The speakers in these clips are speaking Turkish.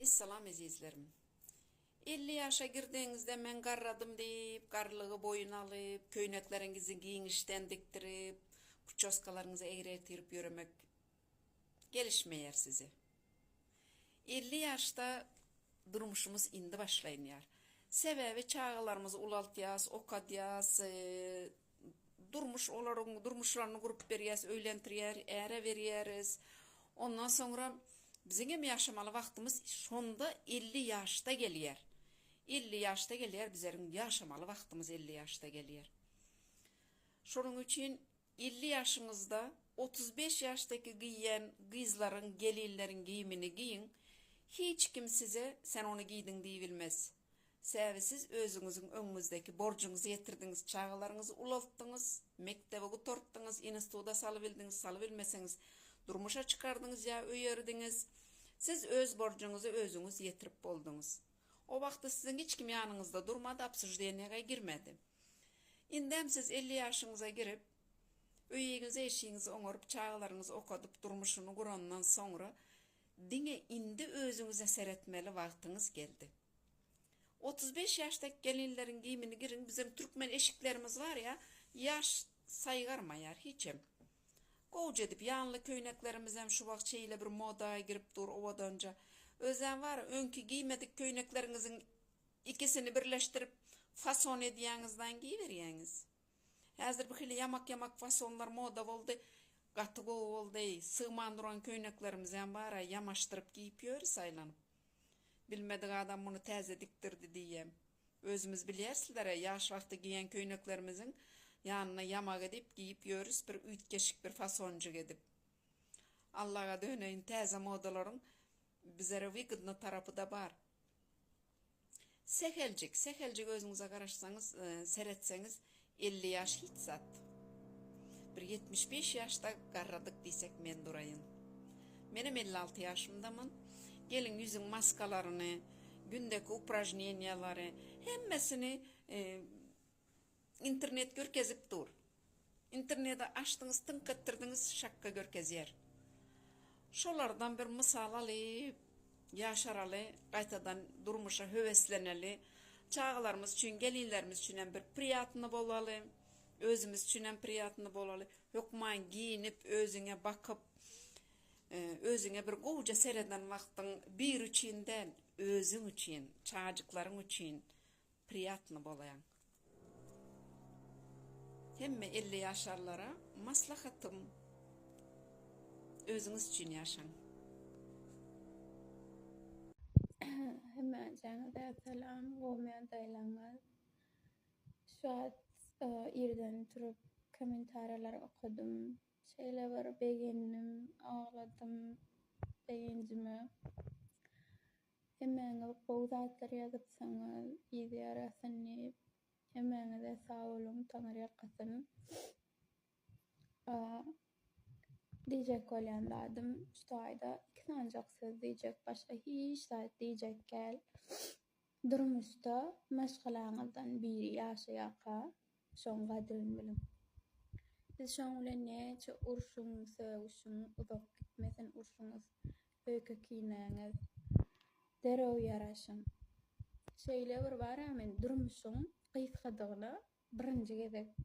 Esselam ezizlerim. 50 yaşa girdiğinizde men garradım deyip, garlığı boyun alıp, köyneklerinizi giyinişten diktirip, puçoskalarınızı eğretirip yürümek gelişmeyer sizi. 50 yaşta durmuşumuz indi başlayın yer. Sebebi çağlarımızı ulaltyas, okadyas, e, durmuş olarak durmuşlarını grup beriyas, öylentiriyer, ere veriyeriz. Ondan sonra bizim yaşamalı vaktimiz şonda 50 yaşta geliyor. 50 yaşta geliyor bizlerin yaşamalı vaktimiz 50 yaşta geliyor. Şunun için 50 yaşınızda 35 yaştaki giyen kızların, gelinlerin giyimini giyin. Hiç kim size sen onu giydin diye bilmez. Sebebi siz özünüzün önünüzdeki borcunuzu yetirdiniz, çağlarınızı ulalttınız, mektebe götürttünüz, instituda salıbildiniz, salıbilmeseniz durmuşa çıkardınız ya öyerdiniz. Siz öz borcunuzu özünüz yetirip boldunuz. O vakti sizin hiç kim yanınızda durmadı, apsıjdeniyeye girmedi. İndem siz 50 yaşınıza girip, öyeyinize eşiğinizi oňorup, çağlarınızı okadıp durmuşunu kurandan sonra, dine indi özünüze seretmeli vaktiniz geldi. 35 yaştaki gelinlerin giyimini girin, bizim Türkmen eşiklerimiz var ya, yaş saygarmayar hiçem. Goç edip yanlı köyneklerimiz hem şu vakt şeyle bir modaya girip dur ovadan önce. Özen var önkü giymedik köyneklerinizin ikisini birleştirip fason ediyanızdan giyiveriyeniz. Hazır bir hili yamak yamak fasonlar moda oldu. Katı go oldu. Sığman duran köyneklerimiz hem var ya, yamaştırıp giyip yörü saylanıp. Bilmedik adam bunu teze diktirdi diyem. Özümüz biliyersizler ya yaş vakti giyen köyneklerimizin yanına yamak edip giyip yörüs bir ütkeşik bir fasoncu edip. Allah'a döneyin teze modaların bizlere vikidna tarafı da var. Sehelcik, sehelcik özünüze karışsanız, e, seretseniz 50 yaş hiç zat. Bir 75 yaşta garradık diysek men durayın. Benim 56 yaşımdamın. Gelin yüzün maskalarını, gündeki uprajneniyaları, hemmesini e, internet görkezip dur. İnternete açtınız, tınk ettirdiniz, şakka görkezer. Şolardan bir misal alıp, yaşaralı, qaytadan durmuşa hövesleneli, çağlarımız için, gelinlerimiz için bir priyatını bolalı, özümüz için priyatını bolalı, yokman giyinip, özüne bakıp, e, özüne bir goğuca sereden vaktin bir içinden, özün için, çağcıkların için priyatını bolayan. Hemme 50 yaşarlara maslahatım, özünüz için yaşan. Hemen canı selam olmayan daylanlar. Şu an irden turup komentarlar okudum. Şeyler var beğendim, ağladım, beğencimi. Hemen o kovzatlar yazıp sana iyi arasını tanırıyakasım. Diyecek olan derdim. Üstü ayda iki sancaksız diyecek. Başka hiç saat diyecek gel. Durum üstü meşgulağınızdan biri yaşayaka. Şonga dilim bilim. Siz şoň bilen näçe urşuňyz, sewşüň uzak gitmesen urşuňyz, öýke kiýnäňiz, derew ýaraşym. Şeýle bir baramy durmuşyň gyýtgadygyna birinji gezek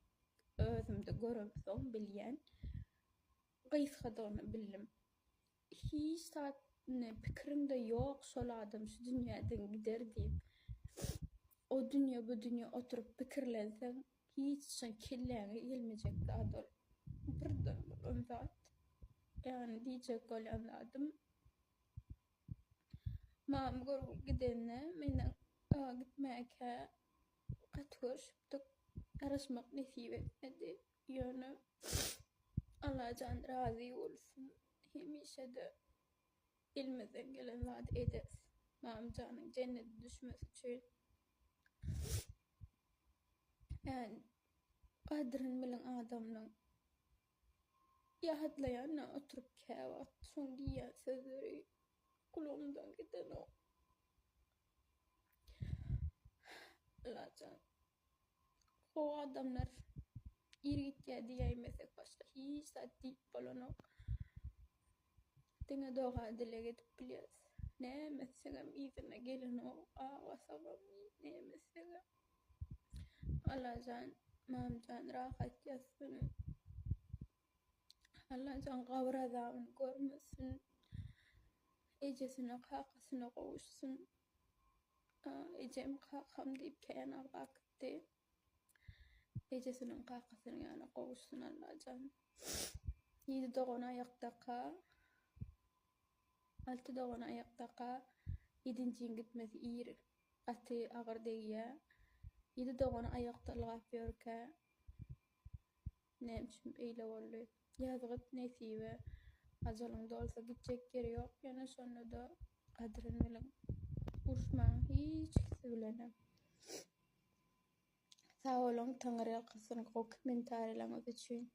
özümde görüp bilýän gysgadygyny bildim. Hiç saat pikirimde yok sol adam şu dünyadan gider deyip o dünya bu dünya oturup pikirlensen hiç sen kelleğine gelmeyecek daha dol. Birden bir ömzat. Yani diyecek gol anladım. Mam gör gidenle menen gitmeye ka katır şıptık Araşmak nesip etmedi. Ýöne Allah can razı olsun. Hemişe de ilmizden gelen zat ederiz. Mam canın cennete düşmesi için. Yani kadrin bilen adamın yahatlayanla oturup kevat son giyen sözleri kulağımdan giden o. Allah can. O adamlar irgit ya diyeymesek başka hiç saat deyip bolan o. Dine doğa dile gidip biliyoruz. Ne mesela izine gelin o ağa sabam ne mesela. Allah can mamcan rahat yatsın. Allah can kavur azabını görmesin. Ecesine kakasına kavuşsun. Aa, Ecem kakam deyip kayana kalktı. Ecesinin kakasının yanına kavuşsun Allah can. Yedi doğun ayaktaka. Altı doğun ayaktaka. Yedinciyin gitmesi iyir. Atı ağır değiye. Yedi doğun ayakta lafıyorka. Nemşim eyle oldu. Yazgıt nesibe. Ajalın olsa gidecek yeri yok. Yana sonra da kadrin bilen uçma hiç Sag bolun, Taňry gysyň o kommentarylaňyz üçin.